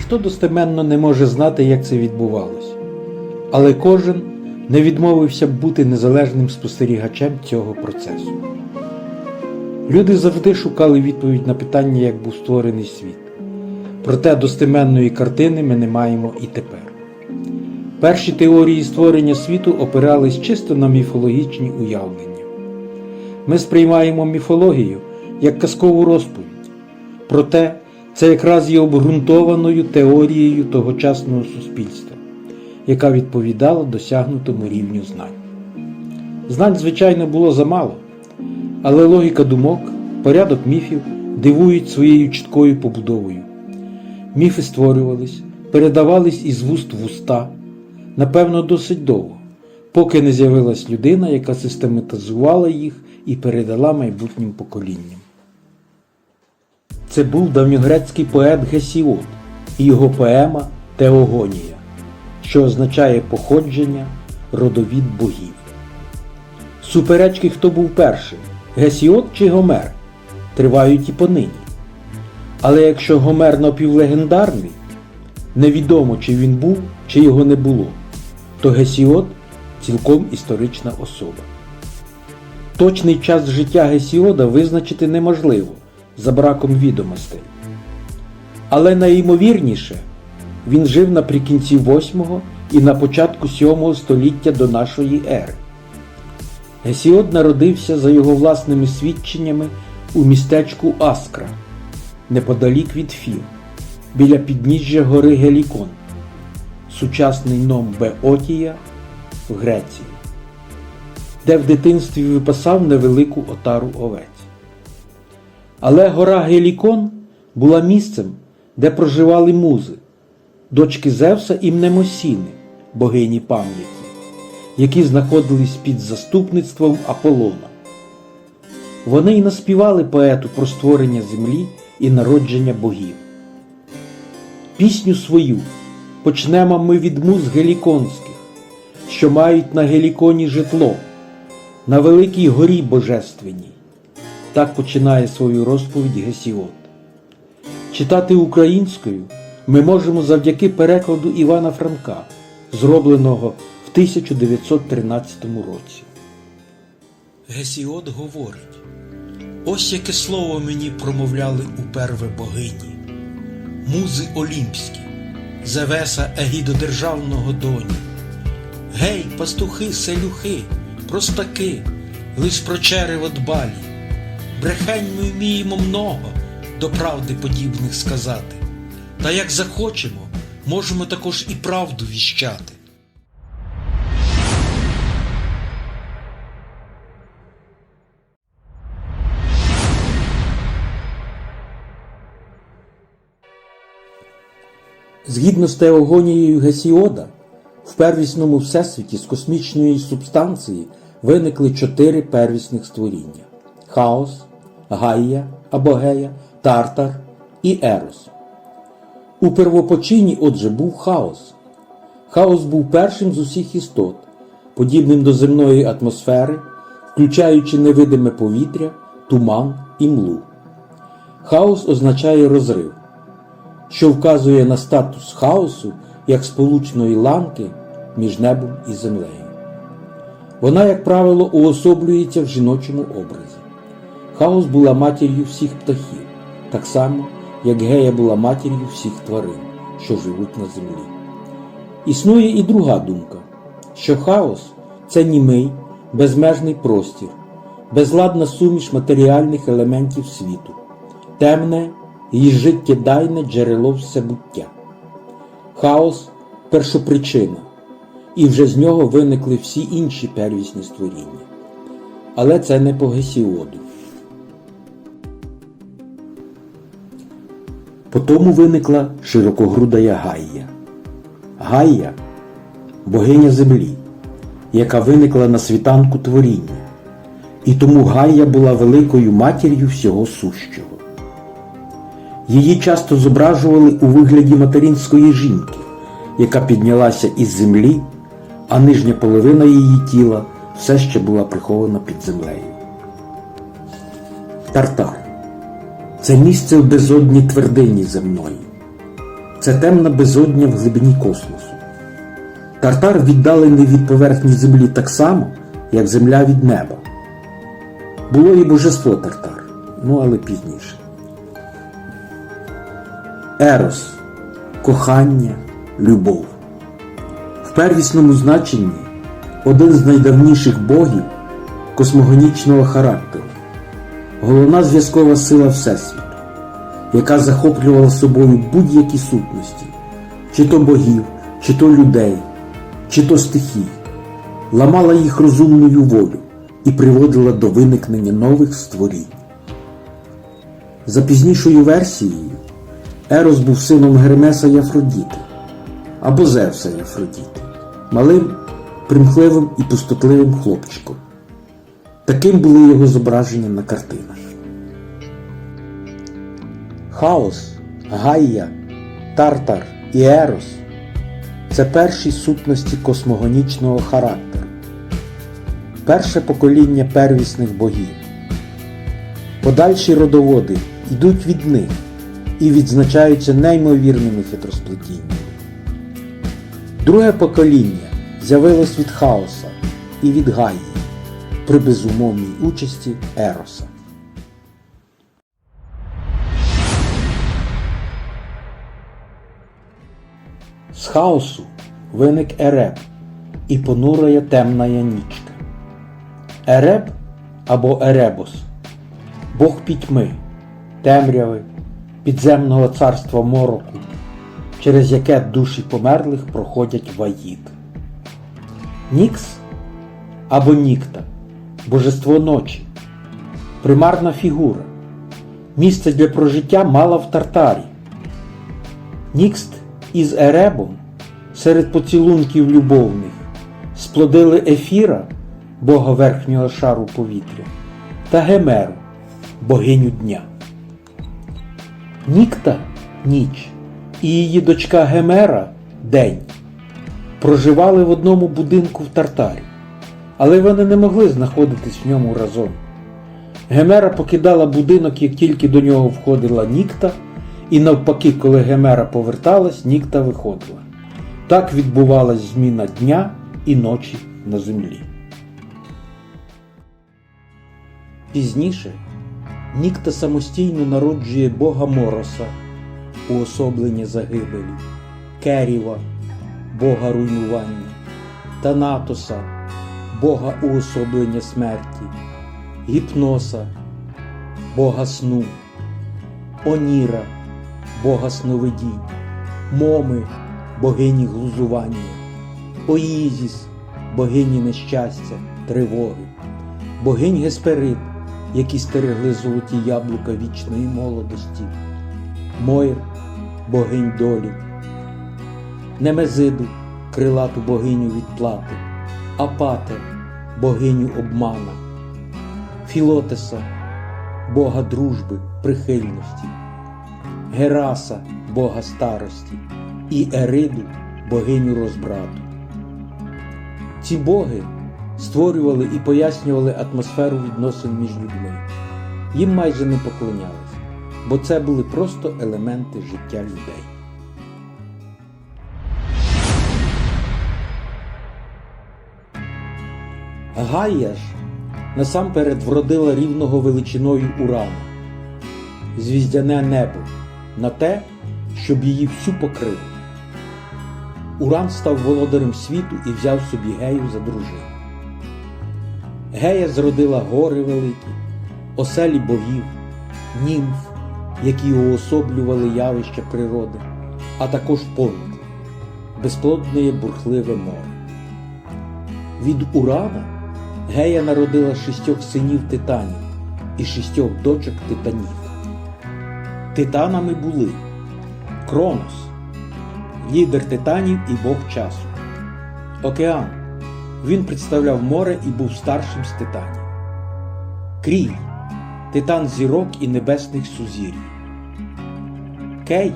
Ніхто достеменно не може знати, як це відбувалося. Але кожен не відмовився б бути незалежним спостерігачем цього процесу. Люди завжди шукали відповідь на питання, як був створений світ. Проте достеменної картини ми не маємо і тепер. Перші теорії створення світу опирались чисто на міфологічні уявлення. Ми сприймаємо міфологію як казкову розповідь. Проте це якраз є обґрунтованою теорією тогочасного суспільства, яка відповідала досягнутому рівню знань. Знань, звичайно, було замало, але логіка думок, порядок міфів дивують своєю чіткою побудовою. Міфи створювались, передавались із вуст в уста, напевно, досить довго, поки не з'явилась людина, яка систематизувала їх і передала майбутнім поколінням. Це був давньогрецький поет Гесіод і його поема Теогонія, що означає походження, родовід богів. Суперечки, хто був перший Гесіод чи Гомер, тривають і понині. Але якщо Гомер напівлегендарний, невідомо чи він був, чи його не було, то Гесіод цілком історична особа. Точний час життя Гесіода визначити неможливо за браком відомостей. Але найімовірніше, він жив наприкінці 8 і на початку 7 століття до нашої ери. Гесіод народився за його власними свідченнями у містечку Аскра, неподалік від Фів, біля підніжжя гори Гелікон, сучасний ном Беотія в Греції, де в дитинстві випасав невелику отару овець. Але гора Гелікон була місцем, де проживали музи, дочки Зевса і Мнемосіни, богині пам'яті, які знаходились під заступництвом Аполлона. Вони й наспівали поету про створення землі і народження богів. Пісню свою почнемо ми від муз геліконських, що мають на Геліконі житло, на великій горі божественній. Так починає свою розповідь Гесіод. Читати українською ми можемо завдяки перекладу Івана Франка, зробленого в 1913 році. Гесіод говорить: Ось яке слово мені промовляли уперве богині, музи олімпські, Зевеса егідодержавного доні. Гей, пастухи, селюхи, простаки, лиш про черево дбалі. Брехень ми вміємо много до правди подібних сказати. Та як захочемо, можемо також і правду віщати. Згідно з теогонією Гесіода, в первісному всесвіті з космічної субстанції виникли чотири первісних створіння хаос, Гайя або Гея, Тартар і Ерос. У первопочині, отже, був хаос. Хаос був першим з усіх істот, подібним до земної атмосфери, включаючи невидиме повітря, туман і млу. Хаос означає розрив, що вказує на статус хаосу як сполучної ланки між небом і землею. Вона, як правило, уособлюється в жіночому образі. Хаос була матір'ю всіх птахів, так само, як Гея була матір'ю всіх тварин, що живуть на землі. Існує і друга думка, що хаос це німий, безмежний простір, безладна суміш матеріальних елементів світу, темне і життєдайне джерело всебуття. Хаос першопричина, і вже з нього виникли всі інші первісні створіння. Але це не по Гесіоду. Потому виникла широкогрудая Гайя. Гайя богиня землі, яка виникла на світанку творіння, і тому Гайя була великою матір'ю всього сущого. Її часто зображували у вигляді материнської жінки, яка піднялася із землі, а нижня половина її тіла все ще була прихована під землею. Тартар це місце в безодній твердині земної. це темна безодня в глибині космосу. Тартар віддалений від поверхні землі так само, як земля від неба. Було і божество Тартар, ну але пізніше. Ерос кохання, любов. В первісному значенні один з найдавніших богів космогонічного характеру, головна зв'язкова сила Всесвіту, яка захоплювала собою будь-які сутності, чи то богів, чи то людей, чи то стихій, ламала їх розумною волю і приводила до виникнення нових створінь. За пізнішою версією, Ерос був сином Гермеса і Афродіти, або Зевса і Афродіти, малим, примхливим і пустотливим хлопчиком. Таким були його зображення на картинах. Хаос, Гайя, Тартар і Ерос це перші сутності космогонічного характеру, перше покоління первісних богів. Подальші родоводи йдуть від них і відзначаються неймовірними хитросплетіннями. Друге покоління з'явилось від хаоса і від Гаї при безумовній участі Ероса. З хаосу виник Ереб і понурая темная нічка. Ереб або Еребос Бог пітьми, темряви, підземного царства мороку, через яке душі померлих проходять ваїд. Нікс або Нікта божество ночі, примарна фігура, місце для прожиття мала в Тартарі. Нікст із Еребом серед поцілунків любовних сплодили Ефіра, бога верхнього шару повітря, та Гемеру, богиню дня. Нікта ніч і її дочка Гемера день проживали в одному будинку в Тартарі, але вони не могли знаходитись в ньому разом. Гемера покидала будинок, як тільки до нього входила Нікта, і навпаки, коли Гемера поверталась, Нікта виходила. Так відбувалась зміна дня і ночі на землі. Пізніше Нікта самостійно народжує бога Мороса, уособлення загибелі, Керіва, бога руйнування, Танатоса, бога уособлення смерті, Гіпноса, бога сну, Оніра, бога сновидінь, Моми, богині глузування, Оїзіс, богині нещастя, тривоги, богинь Гесперид, які стерегли золоті яблука вічної молодості, Мойр, богинь долі, Немезиду, крилату богиню відплати, Апате, богиню обмана, Філотеса, бога дружби, прихильності, Гераса, бога старості, і Ериду, богиню розбрату. Ці боги створювали і пояснювали атмосферу відносин між людьми. Їм майже не поклонялись, бо це були просто елементи життя людей. Гайя ж насамперед вродила рівного величиною Урана, звіздяне небо, на те, щоб її всю покрило. Уран став володарем світу і взяв собі Гею за дружину. Гея зродила гори великі, оселі богів, німф, які уособлювали явища природи, а також понад, безплодне бурхливе море. Від Урана Гея народила шістьох синів титанів і шістьох дочок титанів. Титанами були Кронос, лідер титанів і бог часу, Океан. Він представляв море і був старшим з титанів. Крій титан зірок і небесних сузір'їв. Кей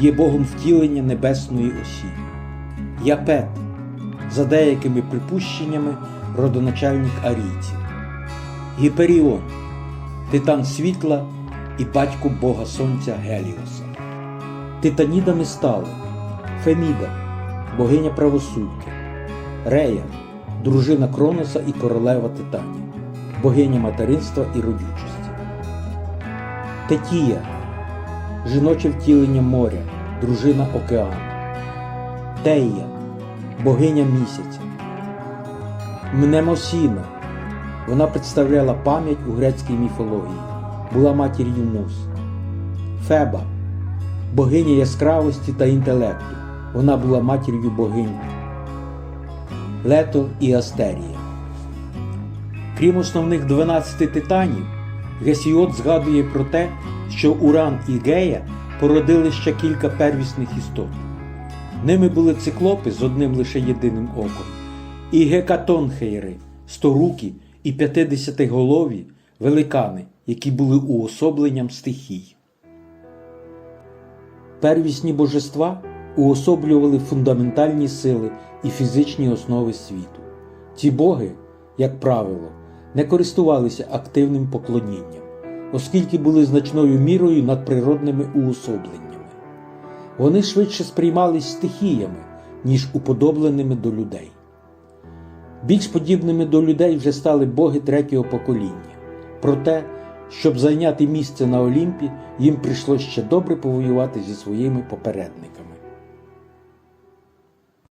є богом втілення небесної осі. Япет, за деякими припущеннями, родоначальник арійців. Гіперіон титан світла і батько Бога Сонця Геліоса. Титанідами стали Феміда, богиня правосуддя, Рея, дружина Кроноса і королева Титанів, богиня материнства і родючості. Тетія, жіноче втілення моря, дружина океану. Тея, богиня місяця. Мнемосіна, вона представляла пам'ять у грецькій міфології, була матір'ю муз. Феба, богиня яскравості та інтелекту, вона була матір'ю богинь. Лето і Астерія. Крім основних 12 титанів, Гесіод згадує про те, що Уран і Гея породили ще кілька первісних істот. Ними були циклопи з одним лише єдиним оком, і гекатонхейри, сторукі і п'ятидесятиголові великани, які були уособленням стихій. Первісні божества уособлювали фундаментальні сили і фізичні основи світу. Ці боги, як правило, не користувалися активним поклонінням, оскільки були значною мірою надприродними уособленнями. Вони швидше сприймались стихіями, ніж уподобленими до людей. Більш подібними до людей вже стали боги третього покоління. Проте, щоб зайняти місце на Олімпі, їм прийшлося ще добре повоювати зі своїми попередниками.